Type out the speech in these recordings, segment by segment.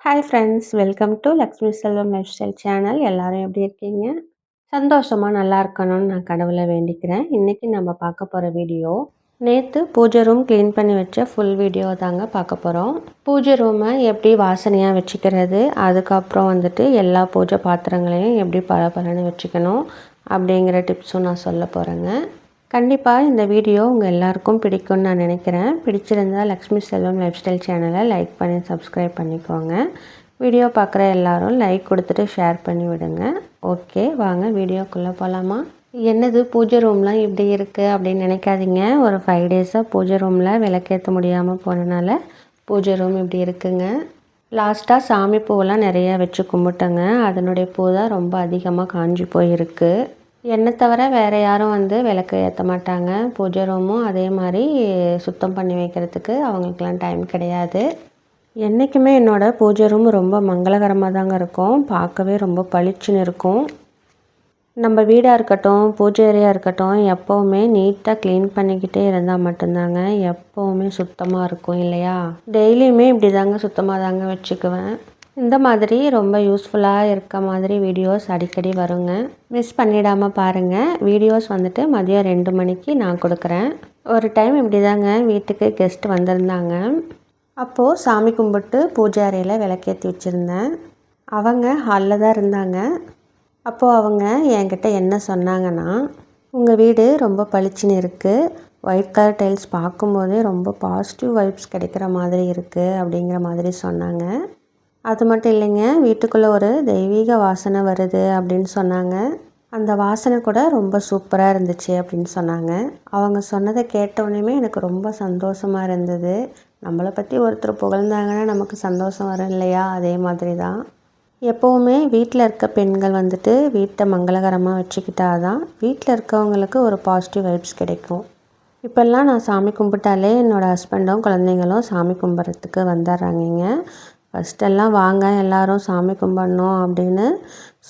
Hi friends welcome to Lakshmi Selvam life style channel எல்லோரும் எப்படி இருக்கீங்க? சந்தோஷமாக நல்லா இருக்கணும்னு நான் கடவுளை வேண்டிக்கிறேன். இன்றைக்கி நம்ம பார்க்க போகிற வீடியோ நேற்று பூஜை ரூம் க்ளீன் பண்ணி வச்ச ஃபுல் வீடியோ தாங்க பார்க்க போகிறோம் பூஜை ரூமை எப்படி வாசனையாக வச்சுக்கிறது அதுக்கப்புறம் வந்துட்டு எல்லா பூஜை பாத்திரங்களையும் எப்படி பரபரன்னு வச்சுக்கணும் அப்படிங்கிற டிப்ஸும் நான் சொல்ல போகிறேங்க கண்டிப்பாக இந்த வீடியோ உங்கள் எல்லாருக்கும் பிடிக்கும்னு நான் நினைக்கிறேன். பிடிச்சிருந்தால் லக்ஷ்மி செல்வம் லைஃப் ஸ்டைல் சேனலை லைக் பண்ணி சப்ஸ்கிரைப் பண்ணிக்கோங்க. வீடியோ பார்க்குற எல்லோரும் லைக் கொடுத்துட்டு ஷேர் பண்ணி விடுங்க. ஓகே வாங்க வீடியோக்குள்ளே போகலாமா என்னது பூஜை ரூம்லாம் இப்படி இருக்குது அப்படின்னு நினைக்காதீங்க. ஒரு ஃபைவ் டேஸாக பூஜை ரூமில் விளக்கேற்ற முடியாமல் போனனால பூஜை ரூம் இப்படி இருக்குங்க. லாஸ்ட்டாக சாமி பூவெல்லாம் நிறையா வச்சு கும்பிட்டேங்க. அதனுடைய பூ தான் ரொம்ப அதிகமாக காஞ்சி போயிருக்கு. என்னை தவிர வேறு யாரும் வந்து விளக்கு ஏற்ற மாட்டாங்க. பூஜை ரூமும் அதே மாதிரி சுத்தம் பண்ணி வைக்கிறதுக்கு அவங்களுக்கெல்லாம் டைம் கிடையாது. என்றைக்குமே என்னோடய பூஜை ரூம் ரொம்ப மங்களகரமாக தாங்க இருக்கும். பார்க்கவே ரொம்ப பளிச்சுன்னு இருக்கும். நம்ம வீடாக இருக்கட்டும் பூஜை ஏரியா இருக்கட்டும் எப்போவுமே நீட்டாக க்ளீன் பண்ணிக்கிட்டே இருந்தால் மட்டும்தாங்க. எப்போவுமே சுத்தமாக இருக்கும் இல்லையா? டெய்லியுமே இப்படி தாங்க சுத்தமாக தாங்க வச்சுக்குவேன். இந்த மாதிரி ரொம்ப யூஸ்ஃபுல்லாக இருக்க மாதிரி வீடியோஸ் அடிக்கடி வருங்க. மிஸ் பண்ணிடாமல் பாருங்கள் வீடியோஸ் வந்துட்டு மதியம் ரெண்டு மணிக்கு நான் கொடுக்குறேன். ஒரு டைம் இப்படி தாங்க வீட்டுக்கு கெஸ்ட் வந்திருந்தாங்க. அப்போது சாமி கும்பிட்டு பூஜை அறையில் விளக்கேற்றி வச்சுருந்தேன். அவங்க ஹாலில் தான் இருந்தாங்க. அப்போது அவங்க என்கிட்ட என்ன சொன்னாங்கன்னா உங்கள் வீடு ரொம்ப பளிச்சுன்னு இருக்குது ஒயிட் கலர் டைல்ஸ் பார்க்கும்போதே ரொம்ப பாசிட்டிவ் வைப்ஸ் கிடைக்கிற மாதிரி இருக்குது அப்படிங்கிற மாதிரி சொன்னாங்க. அது மட்டும் இல்லைங்க வீட்டுக்குள்ளே ஒரு தெய்வீக வாசனை வருது அப்படின்னு சொன்னாங்க. அந்த வாசனை கூட ரொம்ப சூப்பராக இருந்துச்சு அப்படின்னு சொன்னாங்க. அவங்க சொன்னதை கேட்டவுடனேமே எனக்கு ரொம்ப சந்தோஷமாக இருந்தது. நம்மளை பற்றி ஒருத்தர் புகழ்ந்தாங்கன்னா நமக்கு சந்தோஷம் வரும் இல்லையா? அதே மாதிரி தான் எப்போவுமே வீட்டில் இருக்க பெண்கள் வந்துட்டு வீட்டை மங்களகரமாக வச்சுக்கிட்டா தான் வீட்டில் இருக்கவங்களுக்கு ஒரு பாசிட்டிவ் வைப்ஸ் கிடைக்கும். இப்போல்லாம் நான் சாமி கும்பிட்டாலே என்னோடய ஹஸ்பண்டும் குழந்தைங்களும் சாமி கும்பிட்றதுக்கு வந்துடுறாங்கங்க. ஃபஸ்ட்டெல்லாம் வாங்க எல்லாரும் சாமி கும்பிட்ணும் அப்படின்னு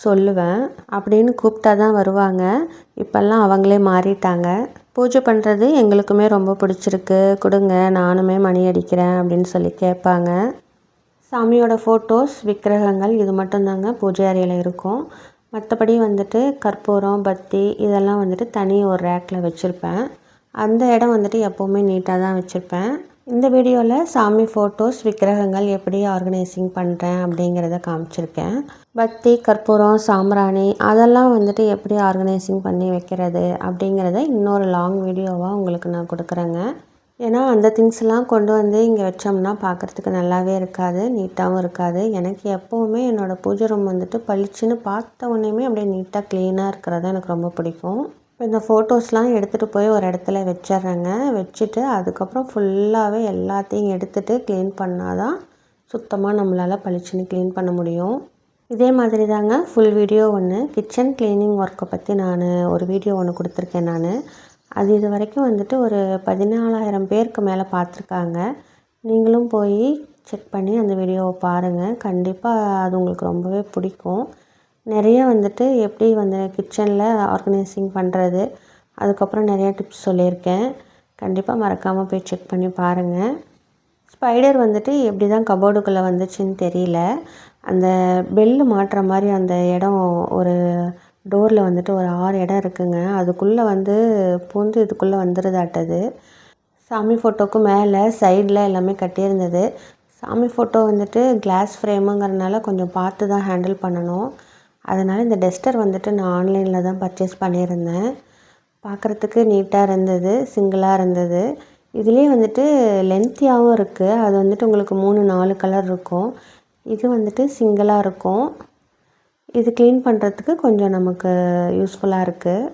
சொல்லுவேன். அப்படின்னு கூப்பிட்டா தான் வருவாங்க. இப்போல்லாம் அவங்களே மாறிட்டாங்க. பூஜை பண்ணுறது எங்களுக்குமே ரொம்ப பிடிச்சிருக்கு. கொடுங்க நானுமே மணி அடிக்கிறேன் அப்படின்னு சொல்லி கேட்பாங்க. சாமியோட ஃபோட்டோஸ் விக்கிரகங்கள் இது மட்டும்தாங்க பூஜை அறையில் இருக்கும். மற்றபடி வந்துட்டு கற்பூரம் பத்தி இதெல்லாம் வந்துட்டு தனி ஒரு ரேக்கில் வச்சுருப்பேன். அந்த இடம் வந்துட்டு எப்போவுமே நீட்டாக தான் வச்சுருப்பேன். இந்த வீடியோவில் சாமி ஃபோட்டோஸ் விக்கிரகங்கள் எப்படி ஆர்கனைசிங் பண்ணுறேன் அப்படிங்கிறத காமிச்சிருக்கேன். பத்தி கற்பூரம் சாம்பிராணி அதெல்லாம் வந்துட்டு எப்படி ஆர்கனைசிங் பண்ணி வைக்கிறது அப்படிங்கிறத இன்னொரு லாங் வீடியோவாக உங்களுக்கு நான் கொடுக்குறேங்க. ஏன்னா அந்த திங்ஸ்லாம் கொண்டு வந்து இங்கே வச்சோம்னா பார்க்குறதுக்கு நல்லாவே இருக்காது நீட்டாகவும் இருக்காது. எனக்கு எப்போவுமே என்னோடய பூஜை ரூம் வந்துட்டு பளிச்சுன்னு பார்த்த உடனேயுமே அப்படியே நீட்டாக க்ளீனாக இருக்கிறது எனக்கு ரொம்ப பிடிக்கும். இந்த ஃபோட்டோஸ்லாம் எடுத்துகிட்டு போய் ஒரு இடத்துல வச்சிட்றேங்க. வச்சுட்டு அதுக்கப்புறம் ஃபுல்லாகவே எல்லாத்தையும் எடுத்துகிட்டு க்ளீன் பண்ணால் தான் சுத்தமாக நம்மளால் பளிச்சுன்னு க்ளீன் பண்ண முடியும். இதே மாதிரி தாங்க ஃபுல் வீடியோ ஒன்று கிச்சன் க்ளீனிங் ஒர்க்கை பற்றி நான் ஒரு வீடியோ ஒன்று கொடுத்துருக்கேன் நான். அது இது வரைக்கும் வந்துட்டு ஒரு பதினாலாயிரம் பேருக்கு மேலே பார்த்துருக்காங்க நீங்களும் போய் செக் பண்ணி அந்த வீடியோவை பாருங்கள் கண்டிப்பாக அது உங்களுக்கு ரொம்பவே பிடிக்கும். நிறைய வந்துட்டு எப்படி வந்து கிச்சனில் ஆர்கனைசிங் பண்ணுறது அதுக்கப்புறம் நிறையா டிப்ஸ் சொல்லியிருக்கேன். கண்டிப்பாக மறக்காமல் போய் செக் பண்ணி பாருங்கள் ஸ்பைடர் வந்துட்டு எப்படி தான் கபோர்டுக்குள்ளே வந்துச்சுன்னு தெரியல. அந்த பெல்லு மாட்டுற மாதிரி அந்த இடம் ஒரு டோரில் வந்துட்டு ஒரு ஆறு இடம் இருக்குங்க. அதுக்குள்ளே வந்து பூந்து இதுக்குள்ளே வந்துடுதாட்டது சாமி ஃபோட்டோக்கு மேலே சைடில் எல்லாமே கட்டியிருந்தது. சாமி ஃபோட்டோ வந்துட்டு கிளாஸ் ஃப்ரேமுங்கிறனால கொஞ்சம் பார்த்து தான் ஹேண்டில் பண்ணணும். அதனால் இந்த டஸ்டர் வந்துட்டு நான் ஆன்லைனில் தான் பர்ச்சேஸ் பண்ணியிருந்தேன். பார்க்குறதுக்கு நீட்டாக இருந்தது சிங்கிளாக இருந்தது. இதுலேயே வந்துட்டு லென்த்தியாகவும் இருக்குது அது வந்துட்டு உங்களுக்கு மூணு நாலு கலர் இருக்கும். இது வந்துட்டு சிங்கிளாக இருக்கும். இது க்ளீன் பண்ணுறதுக்கு கொஞ்சம் நமக்கு யூஸ்ஃபுல்லாக இருக்குது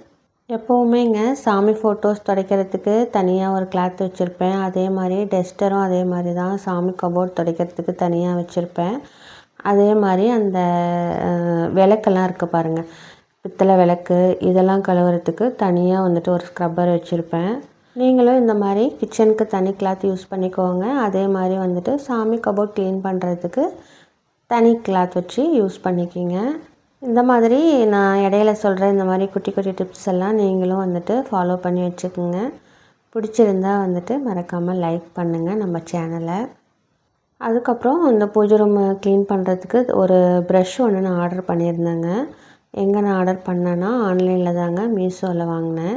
எப்போவுமேங்க சாமி ஃபோட்டோஸ் துடைக்கிறதுக்கு தனியாக ஒரு கிளாத் வச்சுருப்பேன். அதே மாதிரி டஸ்டரும் அதே மாதிரி தான் சாமி கபோர்ட் துடைக்கிறதுக்கு தனியாக வச்சுருப்பேன். அதே மாதிரி அந்த விளக்கெல்லாம் இருக்குது பாருங்கள் பித்தளை விளக்கு இதெல்லாம் கழுவுறதுக்கு தனியாக வந்துட்டு ஒரு ஸ்க்ரப்பர் வச்சுருப்பேன். நீங்களும் இந்த மாதிரி கிச்சனுக்கு தனி கிளாத் யூஸ் பண்ணிக்கோங்க. அதே மாதிரி வந்துட்டு சாமி கபோர்ட் க்ளீன் பண்ணுறதுக்கு தனி கிளாத் வச்சு யூஸ் பண்ணிக்கிங்க. இந்த மாதிரி நான் இடையில சொல்கிற இந்த மாதிரி குட்டி குட்டி டிப்ஸ் எல்லாம் நீங்களும் வந்துட்டு ஃபாலோ பண்ணி வச்சுக்கோங்க. பிடிச்சிருந்தா வந்துட்டு மறக்காமல் லைக் பண்ணுங்கள் நம்ம சேனலை அதுக்கப்புறம் இந்த பூஜை ரூமை க்ளீன் பண்ணுறதுக்கு ஒரு ப்ரஷ் ஒன்று நான் ஆர்டர் பண்ணியிருந்தேங்க. எங்கே நான் ஆர்டர் பண்ணேன்னா ஆன்லைனில் தாங்க மீஷோவில் வாங்கினேன்.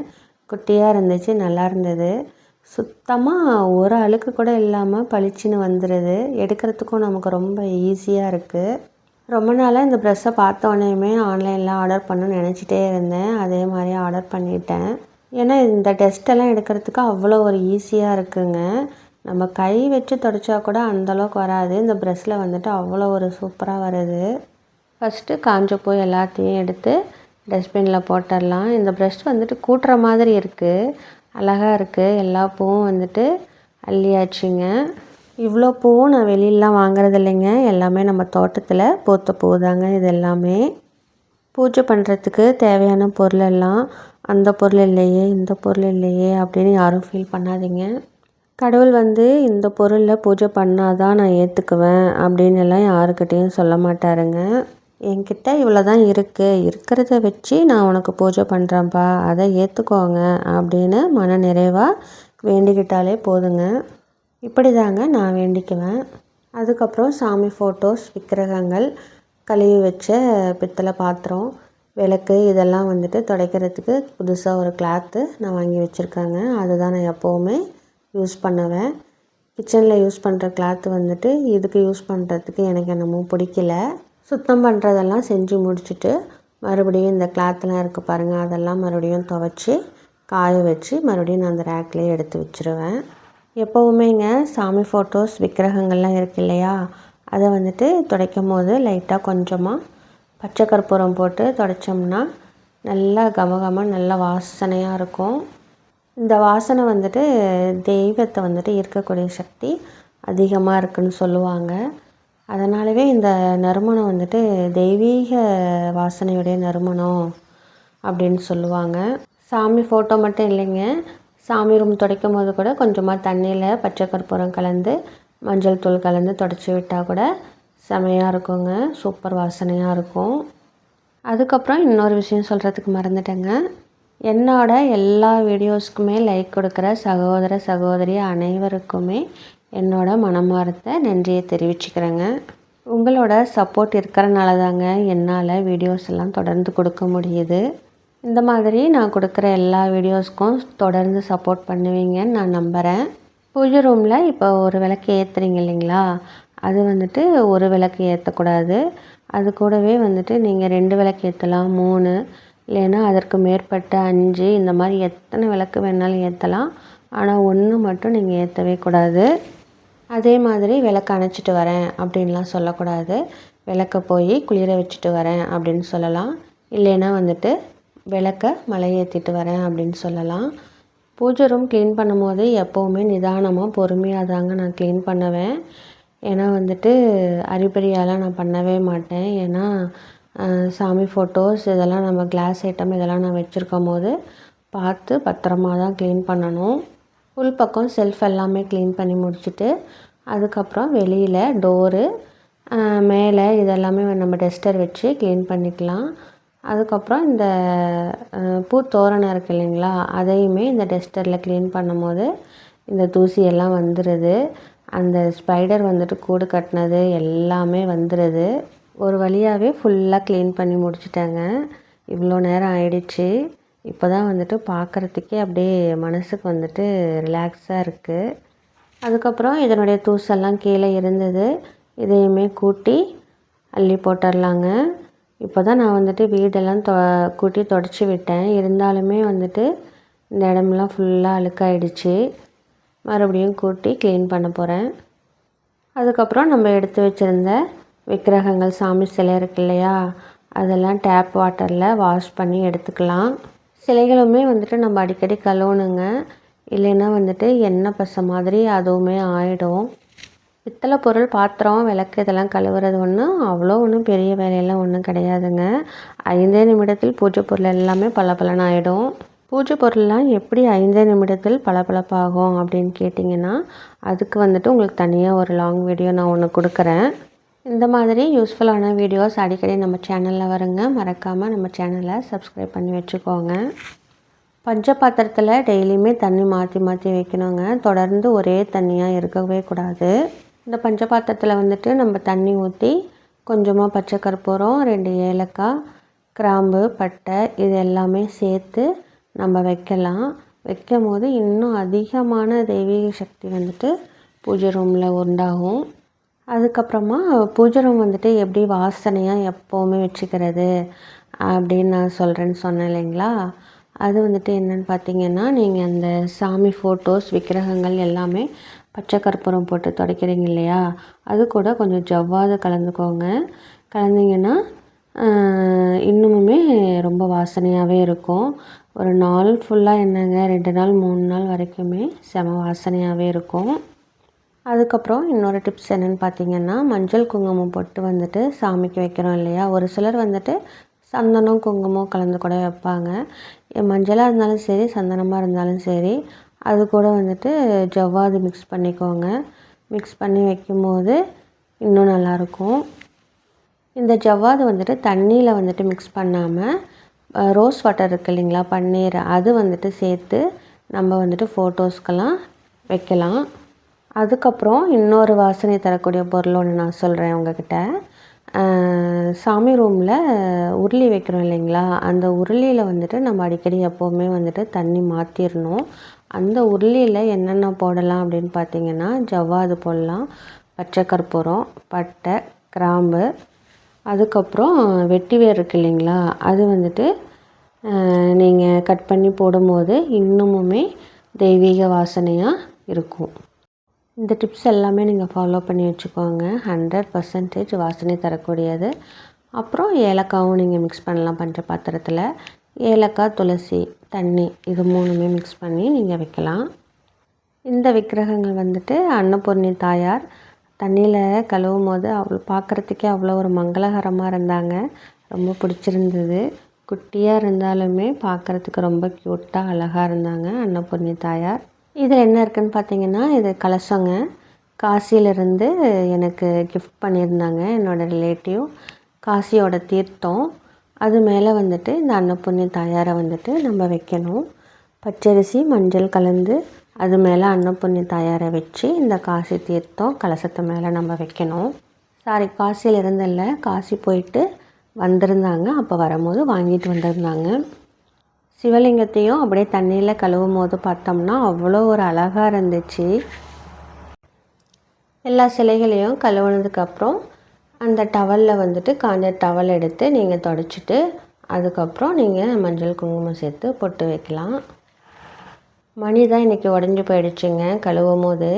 குட்டியாக இருந்துச்சு நல்லா இருந்தது. சுத்தமாக ஒரு அழுக்கு கூட இல்லாமல் பளிச்சுன்னு வந்துடுது எடுக்கிறதுக்கும் நமக்கு ரொம்ப ஈஸியாக இருக்குது ரொம்ப நாளாக இந்த ப்ரெஷ்ஷை பார்த்த உடனேயுமே ஆன்லைனில் ஆர்டர் பண்ணணும்னு நினச்சிட்டே இருந்தேன். அதே மாதிரி ஆர்டர் பண்ணிட்டேன். ஏன்னா இந்த டெஸ்ட்டெல்லாம் எடுக்கிறதுக்கு அவ்வளோ ஒரு ஈஸியாக இருக்குங்க. நம்ம கை வச்சு தொடச்சா கூட அந்தளவுக்கு வராது. இந்த ப்ரெஷ்ஷில் வந்துட்டு அவ்வளோ ஒரு சூப்பராக வருது. ஃபஸ்ட்டு காஞ்ச போய் எல்லாத்தையும் எடுத்து டஸ்ட்பினில் போட்டுடலாம். இந்த ப்ரெஷ் வந்துட்டு கூட்டுற மாதிரி இருக்குது அழகாக இருக்குது எல்லா பூவும் வந்துட்டு அள்ளியாச்சுங்க. இவ்வளோ பூவும் நான் வெளியிலலாம் வாங்குறது இல்லைங்க எல்லாமே நம்ம தோட்டத்தில் பூத்த பூ தாங்க இது எல்லாமே. பூஜை பண்ணுறதுக்கு தேவையான பொருள் எல்லாம் அந்த பொருள் இல்லையே இந்த பொருள் இல்லையே அப்படின்னு யாரும் ஃபீல் பண்ணாதீங்க. கடவுள் வந்து இந்த பொருளில் பூஜை பண்ணால் தான் நான் ஏற்றுக்குவேன் அப்படின்னு எல்லாம் யாருக்கிட்டேயும் சொல்ல மாட்டாருங்க. என்கிட்ட இவ்வளோ தான் இருக்குது இருக்கிறத வச்சு நான் உனக்கு பூஜை பண்ணுறேன்ப்பா அதை ஏற்றுக்கோங்க அப்படின்னு மன நிறைவாக வேண்டிக்கிட்டாலே போதுங்க. இப்படி தாங்க நான் வேண்டிக்குவேன். அதுக்கப்புறம் சாமி ஃபோட்டோஸ் விக்கிரகங்கள் கழுவி வச்ச பித்தளை பாத்திரம் விளக்கு இதெல்லாம் வந்துட்டு துடைக்கிறதுக்கு புதுசாக ஒரு கிளாத்து நான் வாங்கி வச்சுருக்கேங்க. அதுதான் நான் எப்போவுமே யூஸ் பண்ணுவேன். கிச்சனில் யூஸ் பண்ணுற கிளாத்து வந்துட்டு இதுக்கு யூஸ் பண்ணுறதுக்கு எனக்கு என்னமோ பிடிக்கல. சுத்தம் பண்ணுறதெல்லாம் செஞ்சு முடிச்சுட்டு மறுபடியும் இந்த கிளாத்லாம் இருக்குது பாருங்கள் அதெல்லாம் மறுபடியும் துவைச்சி காய வச்சு மறுபடியும் நான் அந்த ரேக்லேயே எடுத்து வச்சுருவேன். எப்போவுமேங்க சாமி ஃபோட்டோஸ் விக்கிரகங்கள்லாம் இருக்கு இல்லையா? அதை வந்துட்டு துடைக்கும் போது லைட்டாக கொஞ்சமாக பச்சை கற்பூரம் போட்டு துடைச்சோம்னா நல்லா கமகமாக நல்லா வாசனையாக இருக்கும். இந்த வாசனை வந்துட்டு தெய்வத்தை வந்துட்டு ஈர்க்கக்கூடிய சக்தி அதிகமாக இருக்குன்னு சொல்லுவாங்க. அதனாலவே இந்த நறுமணம் வந்துட்டு தெய்வீக வாசனையுடைய நறுமணம் அப்படின்னு சொல்லுவாங்க. சாமி ஃபோட்டோ மட்டும் இல்லைங்க. சாமி ரூம் துடைக்கும் போது கூட கொஞ்சமாக தண்ணியில் பச்சை கற்பூரம் கலந்து மஞ்சள் தூள் கலந்து தொடச்சி விட்டால் கூட செமையாக இருக்குங்க. சூப்பர் வாசனையாக இருக்கும். அதுக்கப்புறம் இன்னொரு விஷயம் சொல்கிறதுக்கு மறந்துட்டேங்க. என்னோட எல்லா வீடியோஸ்க்குமே லைக் கொடுக்குற சகோதர சகோதரி அனைவருக்குமே என்னோட மனமார்ந்த நன்றியை தெரிவிச்சுக்கிறேங்க. உங்களோட சப்போர்ட் இருக்கிறனால தாங்க என்னால் வீடியோஸ் எல்லாம் தொடர்ந்து கொடுக்க முடியுது. இந்த மாதிரி நான் கொடுக்குற எல்லா வீடியோஸ்க்கும் தொடர்ந்து சப்போர்ட் பண்ணுவீங்கன்னு நான் நம்புகிறேன் பூஜை ரூமில் இப்போ ஒரு விளக்கு ஏற்றுறீங்க இல்லைங்களா? அது வந்துட்டு ஒரு விளக்கு ஏற்றக்கூடாது அது கூடவே வந்துட்டு நீங்கள் ரெண்டு விளக்கு ஏற்றலாம் மூணு இல்லைன்னா அதற்கு மேற்பட்ட அஞ்சு இந்த மாதிரி எத்தனை விளக்கு வேணாலும் ஏற்றலாம் ஆனால் ஒன்று மட்டும் நீங்கள் ஏற்றவே கூடாது. அதே மாதிரி விளக்கு அணைச்சிட்டு வரேன் அப்படின்லாம் சொல்லக்கூடாது. விளக்க போய் குளிர வச்சுட்டு வரேன் அப்படின்னு சொல்லலாம். இல்லைன்னா வந்துட்டு விளக்க மலை ஏற்றிட்டு வரேன் அப்படின்னு சொல்லலாம். பூஜை ரூம் க்ளீன் பண்ணும்போது எப்போவுமே நிதானமாக பொறுமையாக தாங்க நான் க்ளீன் பண்ணுவேன். ஏன்னா வந்துட்டு அறிபறியாலாம் நான் பண்ணவே மாட்டேன். ஏன்னா சாமி ஃபோட்டோஸ் இதெல்லாம் நம்ம கிளாஸ் ஐட்டம் இதெல்லாம் நான் வச்சுருக்கும் போது பார்த்து பத்திரமா தான் க்ளீன் பண்ணணும். உள் பக்கம் செல்ஃப் எல்லாமே க்ளீன் பண்ணி முடிச்சுட்டு அதுக்கப்புறம் வெளியில் டோரு மேலே இதெல்லாமே நம்ம டஸ்டர் வச்சு க்ளீன் பண்ணிக்கலாம். அதுக்கப்புறம் இந்த பூ தோரணம் இருக்குது இல்லைங்களா அதையுமே இந்த டஸ்டரில் க்ளீன் பண்ணும்போது இந்த தூசியெல்லாம் வந்துடுது அந்த ஸ்பைடர் வந்துட்டு கூடு கட்டினது எல்லாமே வந்துடுது ஒரு வழியாகவே ஃபுல்லாக க்ளீன் பண்ணி முடிச்சிட்டேங்க. இவ்வளோ நேரம் ஆயிடுச்சு. இப்போ தான் வந்துட்டு பார்க்குறதுக்கே அப்படியே மனசுக்கு வந்துட்டு ரிலாக்ஸாக இருக்குது அதுக்கப்புறம் இதனுடைய தூசெல்லாம் கீழே இருந்தது. இதையுமே கூட்டி அள்ளி போட்டுடலாங்க. இப்போ தான் நான் வந்துட்டு வீடெல்லாம் தொ கூட்டி தொடச்சி விட்டேன். இருந்தாலுமே வந்துட்டு இந்த இடமெல்லாம் ஃபுல்லாக அழுக்காயிடுச்சு. மறுபடியும் கூட்டி க்ளீன் பண்ண போகிறேன் அதுக்கப்புறம் நம்ம எடுத்து வச்சுருந்த விக்கிரகங்கள் சாமி சிலை இருக்கு இல்லையா? அதெல்லாம் டேப் வாட்டரில் வாஷ் பண்ணி எடுத்துக்கலாம். சிலைகளுமே வந்துட்டு நம்ம அடிக்கடி கழுவணுங்க. இல்லைன்னா வந்துட்டு எண்ணெய் பசை மாதிரி அதுவுமே ஆகிடும் பித்தளை பொருள் பாத்திரம் விளக்கு இதெல்லாம் கழுவுறது ஒன்றும் அவ்வளோ ஒன்றும் பெரிய வேலையெல்லாம் ஒன்றும் கிடையாதுங்க. ஐந்தே நிமிடத்தில் பூஜை பொருள் எல்லாமே பளபளன்னு ஆகிடும் பூஜை பொருள்லாம் எப்படி ஐந்தே நிமிடத்தில் பளபளப்பாகும் அப்படின்னு கேட்டிங்கன்னா அதுக்கு வந்துட்டு உங்களுக்கு தனியாக ஒரு லாங் வீடியோ நான் ஒன்று கொடுக்குறேன். இந்த மாதிரி யூஸ்ஃபுல்லான வீடியோஸ் அடிக்கடி நம்ம சேனலில் வருங்க. மறக்காமல் நம்ம சேனலை சப்ஸ்கிரைப் பண்ணி வச்சுக்கோங்க. பஞ்ச பாத்திரத்தில் டெய்லியுமே தண்ணி மாற்றி மாற்றி வைக்கணுங்க. தொடர்ந்து ஒரே தண்ணியாக இருக்கவே கூடாது. இந்த பஞ்சபாத்திரத்தில் வந்துட்டு நம்ம தண்ணி ஊற்றி கொஞ்சமாக பச்சை கற்பூரம் ரெண்டு ஏலக்காய் கிராம்பு பட்டை இது எல்லாமே சேர்த்து நம்ம வைக்கலாம். வைக்கும் போது இன்னும் அதிகமான தெய்வீக சக்தி வந்துட்டு பூஜை ரூமில் உண்டாகும். அதுக்கப்புறமா பூஜை ரூம் வந்துட்டு எப்படி வாசனையாக எப்போவுமே வச்சுக்கிறது அப்படின்னு நான் சொல்கிறேன்னு சொன்னேன் இல்லைங்களா? அது வந்துட்டு என்னென்னு பார்த்தீங்கன்னா நீங்கள் அந்த சாமி ஃபோட்டோஸ் விக்கிரகங்கள் எல்லாமே பச்சை கற்பூரம் போட்டு துடைக்கிறீங்க இல்லையா? அது கூட கொஞ்சம் ஜவ்வாது கலந்துக்கோங்க. கலந்தீங்கன்னா இன்னுமுமே ரொம்ப வாசனையாகவே இருக்கும். ஒரு நாள் ஃபுல்லாக என்னங்க ரெண்டு நாள் மூணு நாள் வரைக்குமே செம வாசனையாகவே இருக்கும். அதுக்கப்புறம் இன்னொரு டிப்ஸ் என்னென்னு பார்த்தீங்கன்னா மஞ்சள் குங்குமம் போட்டு வந்துட்டு சாமிக்கு வைக்கிறோம் இல்லையா? ஒரு சிலர் வந்துட்டு சந்தனம் குங்குமம் கலந்து கூட வைப்பாங்க. மஞ்சளாக இருந்தாலும் சரி சந்தனமாக இருந்தாலும் சரி அது கூட வந்துட்டு ஜவ்வாது மிக்ஸ் பண்ணிக்கோங்க. மிக்ஸ் பண்ணி வைக்கும்போது இன்னும் நல்லாயிருக்கும். இந்த ஜவ்வாது வந்துட்டு தண்ணியில் வந்துட்டு மிக்ஸ் பண்ணாமல் ரோஸ் வாட்டர் இருக்குது இல்லைங்களா பன்னீர் அது வந்துட்டு சேர்த்து நம்ம வந்துட்டு ஃபோட்டோஸ்க்கெல்லாம் வைக்கலாம். அதுக்கப்புறம் இன்னொரு வாசனை தரக்கூடிய பொருள் ஒன்று நான் சொல்கிறேன் உங்ககிட்ட. சாமி ரூமில் உருளி வைக்கிறோம் இல்லைங்களா? அந்த உருளியில் வந்துட்டு நம்ம அடிக்கடி எப்போவுமே வந்துட்டு தண்ணி மாற்றிடணும் அந்த உருளியில் என்னென்ன போடலாம் அப்படின்னு பார்த்தீங்கன்னா ஜவ்வாது போடலாம் பச்சை கற்பூரம் பட்டை கிராம்பு அதுக்கப்புறம் வெட்டி வேர் இருக்கு இல்லைங்களா? அது வந்துட்டு நீங்கள் கட் பண்ணி போடும்போது இன்னமுமே தெய்வீக வாசனையாக இருக்கும். இந்த டிப்ஸ் எல்லாமே நீங்கள் ஃபாலோ பண்ணி வச்சுக்கோங்க. ஹண்ட்ரட் பர்சன்டேஜ் வாசனை தரக்கூடியது. அப்புறம் ஏலக்காவும் நீங்கள் மிக்ஸ் பண்ணலாம் பஞ்ச பாத்திரத்தில். ஏலக்காய் துளசி தண்ணி இது மூணுமே மிக்ஸ் பண்ணி நீங்கள் வைக்கலாம். இந்த விக்கிரகங்கள் வந்துட்டு அன்னபூர்ணி தாயார். தண்ணியில் கழுவும் போது அவ்வளோ பார்க்குறதுக்கே அவ்வளோ ஒரு மங்களகரமாக இருந்தாங்க. ரொம்ப பிடிச்சிருந்தது. குட்டியாக இருந்தாலுமே பார்க்குறதுக்கு ரொம்ப க்யூட்டாக அழகாக இருந்தாங்க அன்னபூர்ணி தாயார். இதில் என்ன இருக்குதுன்னு பார்த்தீங்கன்னா இது கலசங்க. காசியிலிருந்து எனக்கு கிஃப்ட் பண்ணியிருந்தாங்க என்னோடய ரிலேட்டிவ் காசியோட தீர்த்தம். அது மேலே வந்துட்டு இந்த அன்னப்புண்ணி தாயாரை வந்துட்டு நம்ம வைக்கணும். பச்சரிசி மஞ்சள் கலந்து அது மேலே அன்னப்புண்ணி தயாரை வச்சு இந்த காசி தீர்த்தம் கலசத்து மேலே நம்ம வைக்கணும். சாரி காசியில் இல்லை காசி போயிட்டு வந்திருந்தாங்க. அப்போ வரும்போது வாங்கிட்டு வந்திருந்தாங்க. சிவலிங்கத்தையும் அப்படியே தண்ணியில் கழுவும் போது பார்த்தோம்னா அவ்வளோ ஒரு அழகாக இருந்துச்சு. எல்லா சிலைகளையும் கழுவுனதுக்கப்புறம் அந்த டவலில் வந்துட்டு காஞ்ச டவல் எடுத்து நீங்கள் தொடச்சிட்டு அதுக்கப்புறம் நீங்கள் மஞ்சள் குங்குமம் சேர்த்து பொட்டு வைக்கலாம். மணி தான் இன்றைக்கி உடஞ்சி போயிடுச்சுங்க கழுவும் போது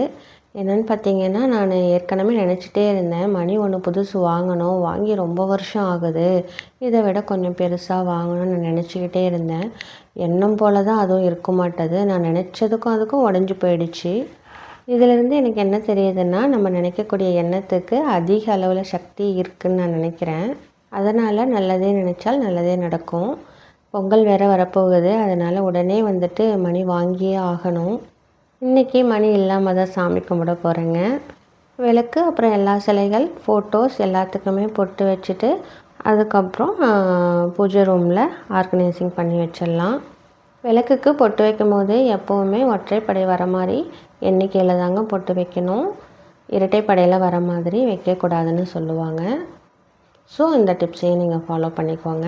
என்னென்னு பார்த்தீங்கன்னா நான் ஏற்கனவே நினச்சிட்டே இருந்தேன். மணி ஒன்று புதுசு வாங்கணும். வாங்கி ரொம்ப வருஷம் ஆகுது. இதை விட கொஞ்சம் பெருசாக வாங்கணும்னு நான் நினச்சிக்கிட்டே இருந்தேன். எண்ணம் போல் தான் அதுவும் இருக்க மாட்டேது. நான் நினச்சதுக்கும் அதுக்கும் உடஞ்சி போயிடுச்சு. இதிலிருந்து எனக்கு என்ன தெரியுதுன்னா நம்ம நினைக்கக்கூடிய எண்ணத்துக்கு அதிக அளவில் சக்தி இருக்குதுன்னு நான் நினைக்கிறேன். அதனால் நல்லதே நினச்சால் நல்லதே நடக்கும். பொங்கல் வேறு வரப்போகுது. அதனால் உடனே வந்துட்டு மணி வாங்கியே ஆகணும். இன்றைக்கி மணி இல்லாமல் தான் சாமி கும்பிட போகிறேங்க விளக்கு அப்புறம் எல்லா சிலைகள் ஃபோட்டோஸ் எல்லாத்துக்குமே பொட்டு வச்சுட்டு அதுக்கப்புறம் பூஜை ரூமில் ஆர்கனைசிங் பண்ணி வச்சிடலாம். விளக்குக்கு பொட்டு வைக்கும் போது எப்போவுமே ஒற்றைப்படை வர மாதிரி எண்ணிக்கையில் தாங்க பொட்டு வைக்கணும். இரட்டைப்படையில் வர மாதிரி வைக்கக்கூடாதுன்னு சொல்லுவாங்க. ஸோ இந்த டிப்ஸையும் நீங்கள் ஃபாலோ பண்ணிக்கோங்க.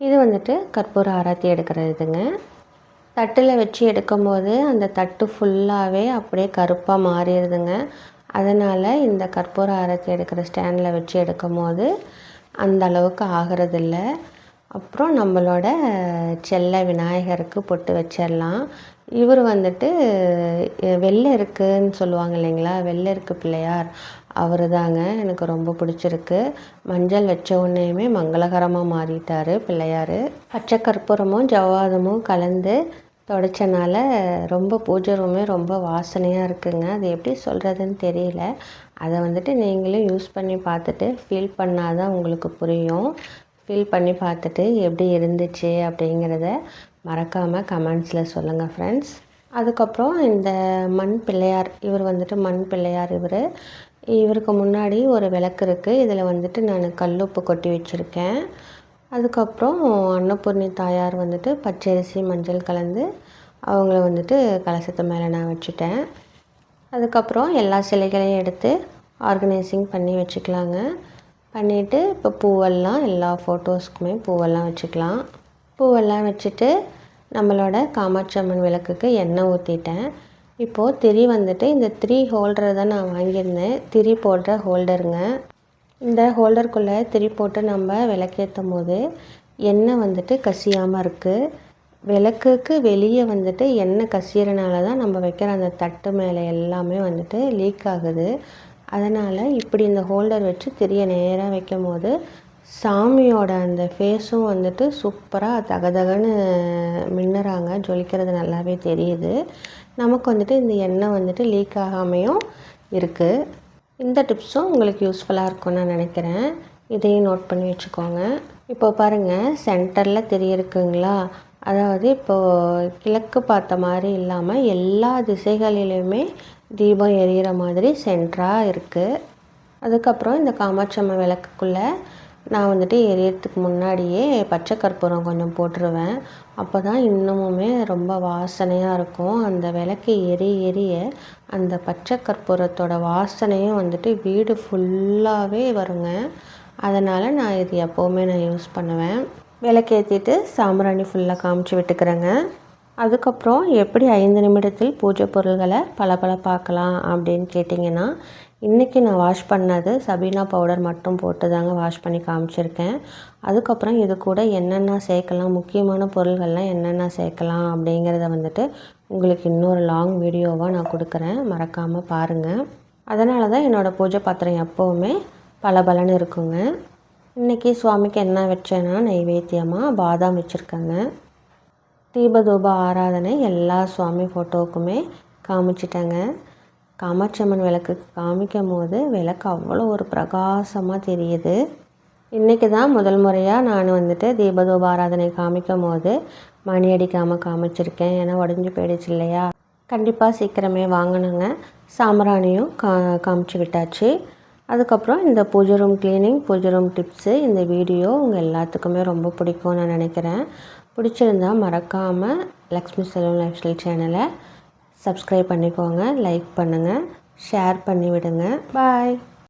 இது வந்துட்டு கற்பூர ஆராத்தி எடுக்கிறதுங்க தட்டில் வச்சு எடுக்கும்போது அந்த தட்டு ஃபுல்லாகவே அப்படியே கருப்பாக மாறிடுதுங்க. அதனால் இந்த கற்பூர ஆரத்தி எடுக்கிற ஸ்டாண்டில் வச்சு எடுக்கும் போது அந்த அளவுக்கு ஆகிறதில்ல. அப்புறம் நம்மளோட செல்ல விநாயகருக்கு பொட்டு வச்சிடலாம். இவர் வந்துட்டு வெள்ளை இருக்குன்னு சொல்லுவாங்க இல்லைங்களா? வெள்ளை இருக்கு பிள்ளையார். அவர் தாங்க எனக்கு ரொம்ப பிடிச்சிருக்கு. மஞ்சள் வச்ச உடனேயுமே மங்களகரமாக மாறிட்டார் பிள்ளையார். பச்சை கற்பூரமும் ஜவ்வாதமும் கலந்து தொடச்சனால ரொம்ப பூஜை ரூமே ரொம்ப வாசனையாக இருக்குங்க. அது எப்படி சொல்கிறதுன்னு தெரியல. அதை வந்துட்டு நீங்களும் யூஸ் பண்ணி பார்த்துட்டு ஃபீல் பண்ணால் தான் உங்களுக்கு புரியும். ஃபீல் பண்ணி பார்த்துட்டு எப்படி இருந்துச்சு அப்படிங்கிறத மறக்காமல் கமெண்ட்ஸில் சொல்லுங்கள் ஃப்ரெண்ட்ஸ் அதுக்கப்புறம் இந்த மண் பிள்ளையார் இவர் வந்துட்டு மண் பிள்ளையார் இவர். இவருக்கு முன்னாடி ஒரு விளக்கு இருக்குது இதில் வந்துட்டு நான் கல்லுப்பு கொட்டி வச்சுருக்கேன். அதுக்கப்புறம் அன்னபூர்ணி தாயார் வந்துட்டு பச்சரிசி மஞ்சள் கலந்து அவங்கள வந்துட்டு கலசத்து மேலே நான் வச்சுட்டேன். அதுக்கப்புறம் எல்லா சிலைகளையும் எடுத்து ஆர்கனைசிங் பண்ணி வச்சுக்கலாங்க. பண்ணிவிட்டு இப்போ பூவெல்லாம் எல்லா ஃபோட்டோஸ்க்குமே பூவெல்லாம் வச்சுக்கலாம். பூவெல்லாம் வச்சுட்டு நம்மளோட காமாட்சி அம்மன் விளக்குக்கு எண்ணெய் ஊற்றிட்டேன் இப்போது திரி வந்துட்டு இந்த த்ரீ ஹோல்டரை தான் நான் வாங்கியிருந்தேன். திரி போடுற ஹோல்டருங்க. இந்த ஹோல்டருக்குள்ளே திரி போட்டு நம்ம விளக்கேற்றும் போது எண்ணெய் வந்துட்டு கசியாமல் இருக்குது விளக்குக்கு வெளியே வந்துட்டு எண்ணெய் கசியறனால தான் நம்ம வைக்கிற அந்த தட்டு மேலே எல்லாமே வந்துட்டு லீக் ஆகுது. அதனால் இப்படி இந்த ஹோல்டர் வச்சு திரியை நேராக வைக்கும் போது சாமியோட அந்த ஃபேஸும் வந்துட்டு சூப்பராக தகதகன்னு மின்னுறாங்க. ஜொலிக்கிறது நல்லாவே தெரியுது. நமக்கு வந்துட்டு இந்த எண்ணெய் வந்துட்டு லீக் ஆகாமையும் இருக்குது இந்த டிப்ஸும் உங்களுக்கு யூஸ்ஃபுல்லாக இருக்கும்னு நான் நினைக்கிறேன். இதையும் நோட் பண்ணி வச்சுக்கோங்க. இப்போ பாருங்கள் சென்டரில் தெரியிருக்குங்களா? அதாவது இப்போது கிழக்கு பார்த்த மாதிரி இல்லாமல் எல்லா திசைகளிலுமே தீபம் எரியிற மாதிரி சென்டராக இருக்குது அதுக்கப்புறம் இந்த காமாட்சி அம்மன் விளக்குக்குள்ளே நான் வந்துட்டு எரியறதுக்கு முன்னாடியே பச்சை கற்பூரம் கொஞ்சம் போட்டுருவேன். அப்போ தான் இன்னமுமே ரொம்ப வாசனையாக இருக்கும். அந்த விளக்கு எரிய எரிய அந்த பச்சை கற்பூரத்தோட வாசனையும் வந்துட்டு வீடு ஃபுல்லாகவே வருங்க. அதனால் நான் இது எப்போவுமே நான் யூஸ் பண்ணுவேன். விளக்கேற்றிட்டு சாம்பிராணி ஃபுல்லாக காமிச்சு விட்டுக்கிறேங்க. அதுக்கப்புறம் எப்படி ஐந்து நிமிடத்தில் பூஜை பொருள்களை பல பார்க்கலாம் அப்படின்னு கேட்டிங்கன்னா இன்றைக்கி நான் வாஷ் பண்ணது சபீனா பவுடர் மட்டும் போட்டு தாங்க வாஷ் பண்ணி காமிச்சிருக்கேன். அதுக்கப்புறம் இது கூட என்னென்ன சேர்க்கலாம் முக்கியமான பொருள்கள்லாம் என்னென்ன சேர்க்கலாம் அப்படிங்கிறத வந்துட்டு உங்களுக்கு இன்னொரு லாங் வீடியோவாக நான் கொடுக்குறேன். மறக்காமல் பாருங்கள் அதனால தான் என்னோடய பூஜை பாத்திரம் எப்போவுமே பலபலன்னு இருக்குங்க. இன்றைக்கி சுவாமிக்கு என்ன வச்சேன்னா நைவேத்தியமாக பாதாம் வச்சுருக்கேங்க. தீபதூப ஆராதனை எல்லா சுவாமி ஃபோட்டோவுக்குமே காமிச்சிட்டேங்க. காமாட்சி அம்மன் விளக்குக்கு காமிக்கும் போது விளக்கு அவ்வளோ ஒரு பிரகாசமாக தெரியுது. இன்றைக்கி தான் முதல் முறையாக நான் வந்துட்டு தீபதூப ஆராதனை காமிக்கும் போது மணி அடிக்காமல் காமிச்சிருக்கேன். ஏன்னா உடஞ்சி போயிடுச்சு இல்லையா? கண்டிப்பாக சீக்கிரமே வாங்கணுங்க. சாம்பிராணியும் கா காமிச்சு விட்டாச்சு. அதுக்கப்புறம் இந்த puja room cleaning puja room tips இந்த வீடியோ உங்கள் எல்லாத்துக்குமே ரொம்ப பிடிக்கும்னு நான் நினைக்கிறேன். பிடிச்சிருந்தா மறக்காமல் லக்ஷ்மி செல்வம் லைஃப் ஸ்டைல் சேனலை சப்ஸ்கிரைப் பண்ணிக்கோங்க லைக் பண்ணுங்கள் ஷேர் பண்ணி விடுங்க பாய்